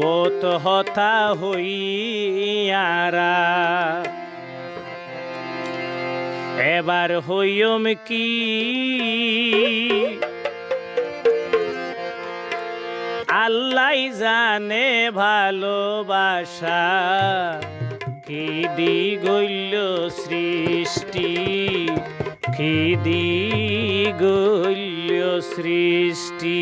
বোত হতা হইয়ারা। এবার হইয়ম কি? আল্লাহ জানে ভালোবাসা, কি দি গইল সৃষ্টি, কি দি গইল সৃষ্টি।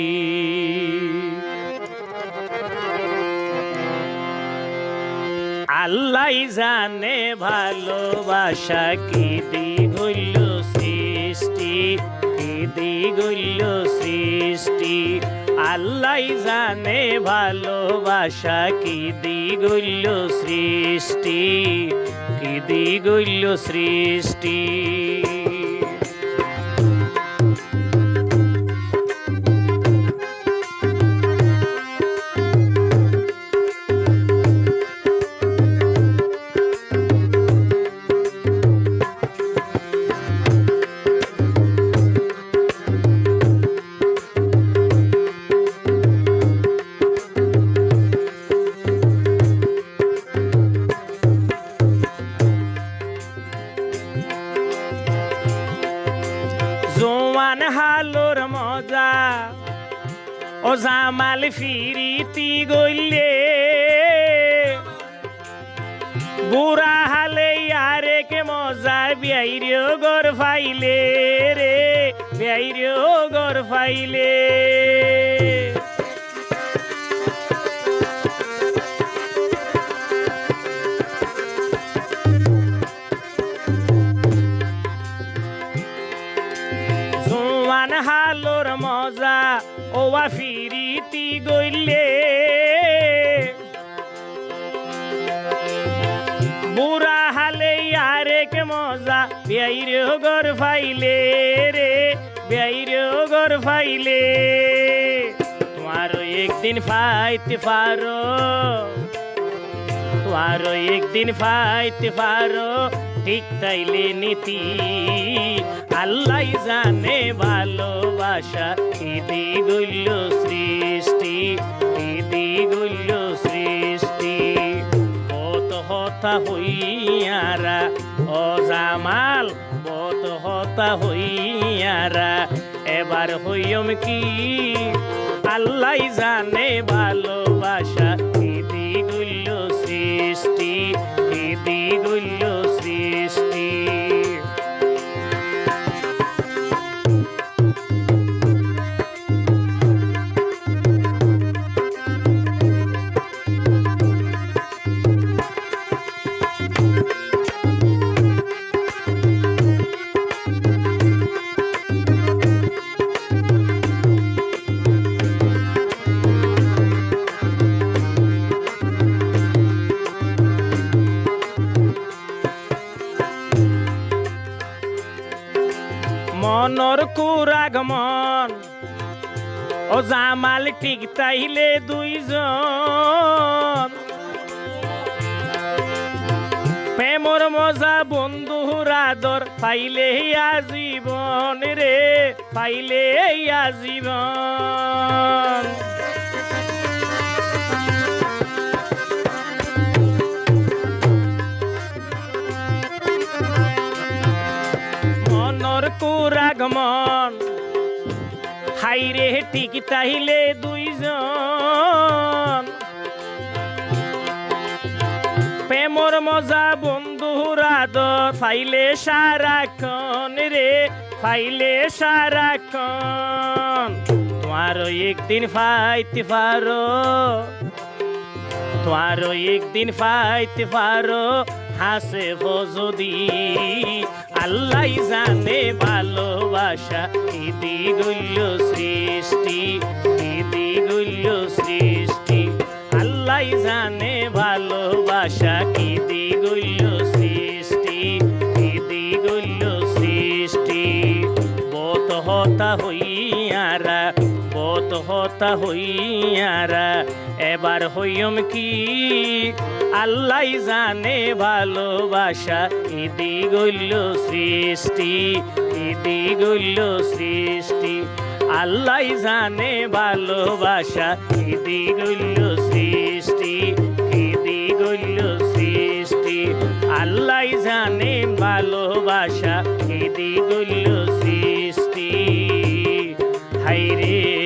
আল্লাহ জানে ভালোবাসা কি দি গইল সৃষ্টি? কি দি গইল সৃষ্টি? আল্লাহ জানে ভালোবাসা কি দি গইল সৃষ্টি? কি দি গইল সৃষ্টি? জোয়ান হালোর মজা। ও জামাল ফিরিতি গইলে। বুড়া হালে আরে কে মজা বিয়াইরেও গর ফাইলে রে। বিয়াইরেও গর ফাইলে। ওয়া ফিরিতি গইলে। বুড়া হালে আরে কে মজা, বেআইরে গর ফাইলে রে, বেআইরে গর ফাইলে। তোমার একদিন ফাইতে পারো। তোমার একদিন ফাইতে পারো। ঠিক তাইলে নীতি। আল্লাহ জানে ভালোবাসা ইদি গইল সৃষ্টি ইদি গইল সৃষ্টি। বত হতা হইয়ারা, অজামাল বত হতা হইয়ারা, এবার হইয়ম কি? আল্লাহ জানে ভালোবাসা মনর কুরাগমন ও জামাল ঠিক তাইলে দুইজন। প্রেমর মজা বন্ধুর আদর পাইলে আজীবন রে, পাইলে আজীবন। কুরাগমন হাইরে ঠিক তাইলে দুইজন। প্রেমর মজা বন্ধুর আদর, ফাইলে সারাক্ষণ রে, ফাইলে সারাক্ষণ তোমারও একদিন ফাইতে পারো, তোমারও একদিন পাইতে পারো হাসে যদি। আল্লাহ জানে ভালোবাসা ইদি গল্য সৃষ্টি ইদি গল্য সৃষ্টি। আল্লাহ জানে ভালোবাসা ইদি গল্য সৃষ্টি ইদি গল্য সৃষ্টি। বত হতা হইয়ারা বত হতা হইয়ারা, এবার হইম কি? আল্লাহ জানে ভালোবাসা ইদি গল্য সৃষ্টি ইদি গল্য সৃষ্টি। আল্লাহ জানে ভালোবাসা ইদি গল্য সৃষ্টি ইদি গল্য সৃষ্টি। আল্লাহ জানে ভালোবাসা ইদি গল্য সৃষ্টি। হাইরে